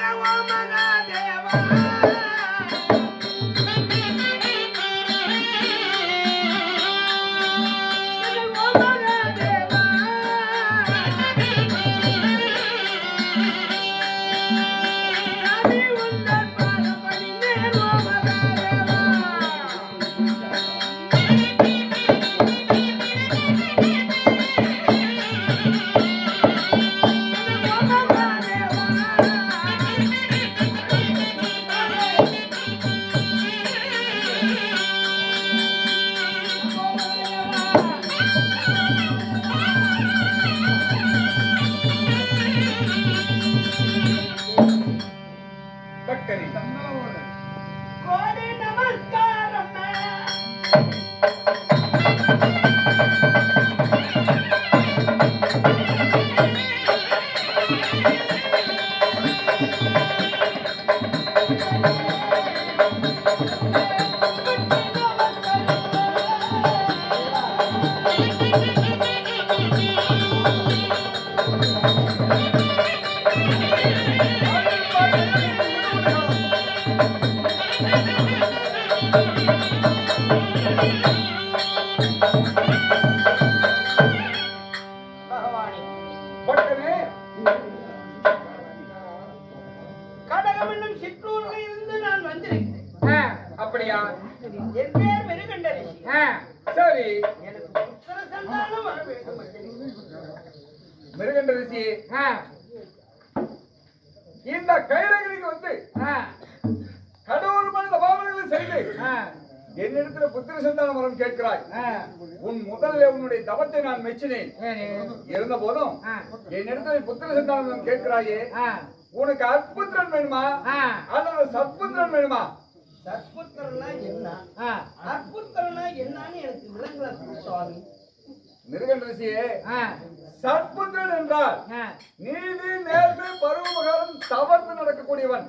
ರವ ಮನ ದೇವ அப்படியா? என் பேர் மெருகண்ட ரிஷி சரி எனக்கு புத்திர சந்தானம் வர வேண்டும் என்று. மிருகண்ட ரிஷி இந்த கைலகிரிக்கு வந்து கடவுள் என்னிடத்துல புத்திர சந்தான வரம் கேட்கிறாய். உன் முதல்ல உன்னுடைய தவத்தை நான் மெச்சினேன். இருந்த போதும் என்னிடத்துல புத்திர சந்தானம் கேட்கிறாயே. உனக்கு அற்புத்திரன் வேணுமா? அல்லது சத்புத்திரன் வேணுமா? சத்புத்திரனா என்ன? அற்புத்திரனா என்னன்னு எனக்கு விளங்கல சுவாமி. மிருகண்ட ரிஷியே சத்புத்திரன் என்றால் நீதி நேர்மை பருவமகாரம் தவறு நடக்கக்கூடியவன்.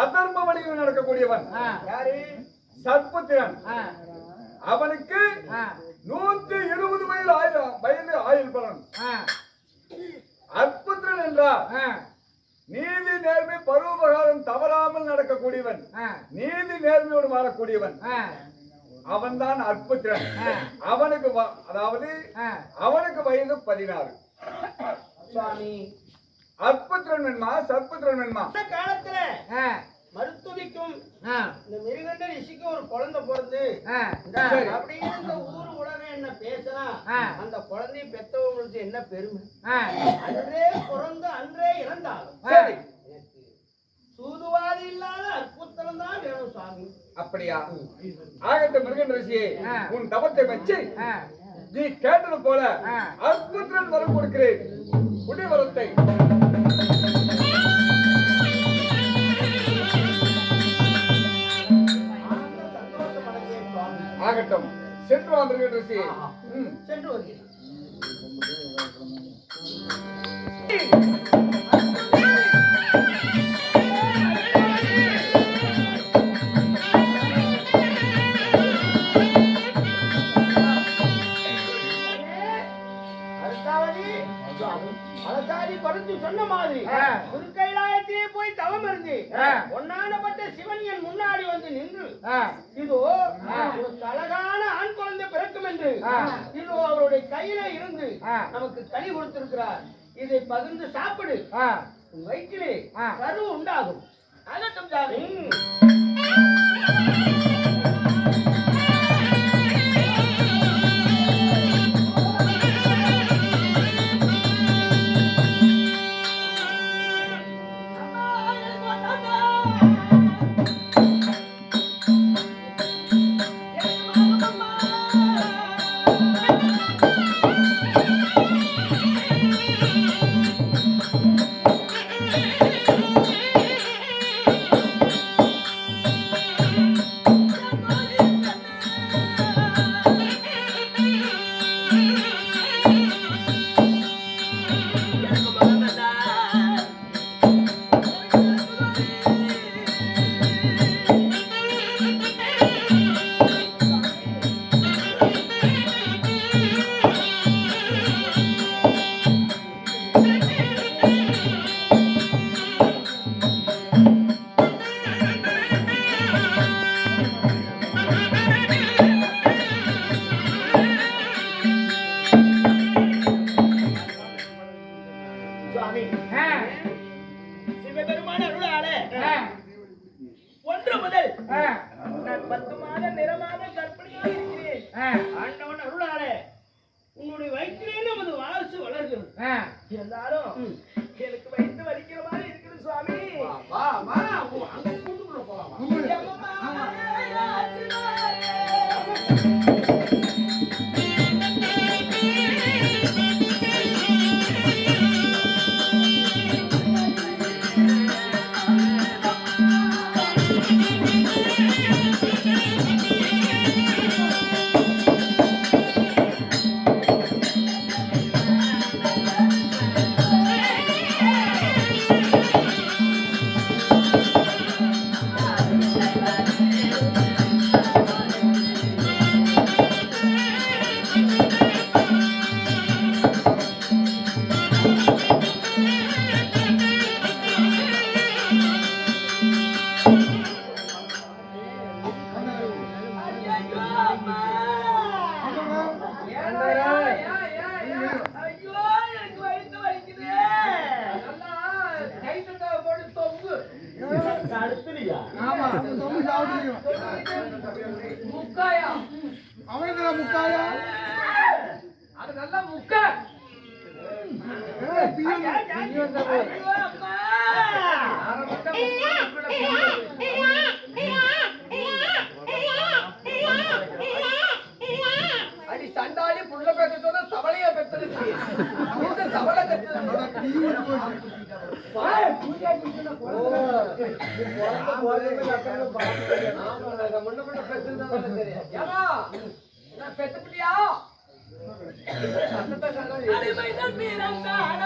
அதர்ம வழியில் நடக்கக்கூடியவன். யாரு? சத்புத்திரன் அவனுக்கு நூத்தி இருபது வயது ஆயுள் வயது ஆயுள் பலன். அற்புத்திரன் என்றால் நீதி நேர்மை பருவமகாரம் தவறாமல் நடக்கக்கூடியவன். நீதி நேர்மையோடு வாழக்கூடியவன். அவன்தான் அற்புத்திரன் அவனுக்கு அதாவது அவனுக்கு வயது பதினாறு. அற்புத்திரன் வேணுமா? சற்புத்திரன் வேணுமா? காலத்துல மருத்துவிக்கும் இந்த மிருகண்ட ரிஷிக்கும் ஒரு குழந்தை பிறந்து. அப்படியே இந்த ஊர் உலகம் என்ன பேசினா அந்த குழந்தையை பெத்தவங்களுக்கு என்ன பெருமை? அன்றே பிறந்து அன்றே இறந்தாலும் சூதுவாதி இல்லாத அற்புத்திரம் தான் வேணும் சுவாமி. அப்படியா ஆகட்டும் மிருகன் ரிஷியே உன் தவத்தை வச்சு நீ கேட்டது போல அற்புத்திரன் வரம் கொடுக்கிறேன். குடிவரத்தை சென்று வா மிருகன் ரிஷி. சென்று வருகிறேன். சொன்ன மாதிரி திருக்கைலாயத்திலே போய் தவம் இருந்து பொன்னானப்பட்ட சிவன் என் முன்னாடி வந்து நின்று இதோ ஒரு அழகான ஆண் குழந்தை இதோ அவருடைய கையில இருந்து நமக்கு கனி கொடுத்திருக்கிறார். இதை பகிர்ந்து சாப்பிடு. வயிற்றிலே கரு உண்டாகும். அதட்டும் சிவபெருமான அருளால ஒன்று முதல் நான் பத்து மாதம் நிறமாக கற்பிணியாக இருக்கிறேன். ஆண்டவன் அருளால உங்களுடைய வயிற்றிலே நமது வளர்ச்சி வளர்கிறது. இருந்தாலும் முக்காயா? அவனுக்கு முக்காயா அது நல்லா முக்க ஏய், பெத்துட்டியா அடிமைதான் வீரம் காண